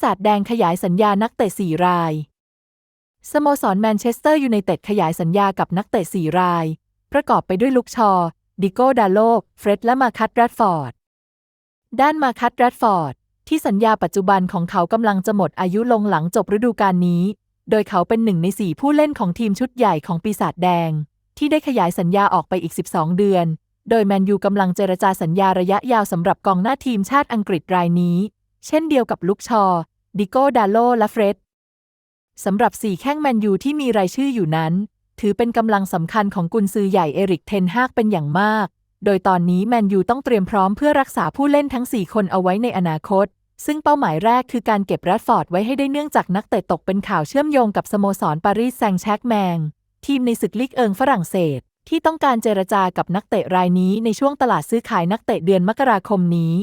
ปีศาจแดงขยายสัญญานักเตะสี่ราย สโมสรแมนเชสเตอร์ยูไนเต็ดขยายสัญญากับนักเตะสี่ราย ประกอบไปด้วยลุกชอ ดิโก้ดาโล เฟร็ดและมาคัตแรดฟอร์ด ด้านมาคัตแรดฟอร์ด ที่สัญญาปัจจุบันของเขากำลังจะหมดอายุลงหลังจบฤดูกาลนี้ โดยเขาเป็นหนึ่งในสี่ผู้เล่นของทีมชุดใหญ่ของปีศาจแดง ที่ได้ขยายสัญญาออกไปอีก 12 เดือนโดยแมนยูกำลังเจรจาสัญญาระยะยาวสำหรับกองหน้าทีมชาติอังกฤษรายนี้ เช่นเดียวกับลุกชอ ดิโก้ดาโลและเฟร็ดสำหรับสี่แข้งแมนยูที่มีรายชื่ออยู่นั้น ถือเป็นกำลังสำคัญของกุนซือใหญ่เอริกเทนฮากเป็นอย่างมาก โดยตอนนี้แมนยูต้องเตรียมพร้อมเพื่อรักษาผู้เล่นทั้ง 4 คนเอาไว้ในอนาคต ซึ่งเป้าหมายแรกคือการเก็บแรดฟอร์ดไว้ให้ได้เนื่องจากนักเตะตกเป็นข่าวเชื่อมโยงกับสโมสรปารีสแซงต์แชร์กแมง ทีมในศึกลีกเอิงฝรั่งเศส ที่ต้องการเจรจากับนักเตะรายนี้ในช่วงตลาดซื้อขายนักเตะเดือนมกราคมนี้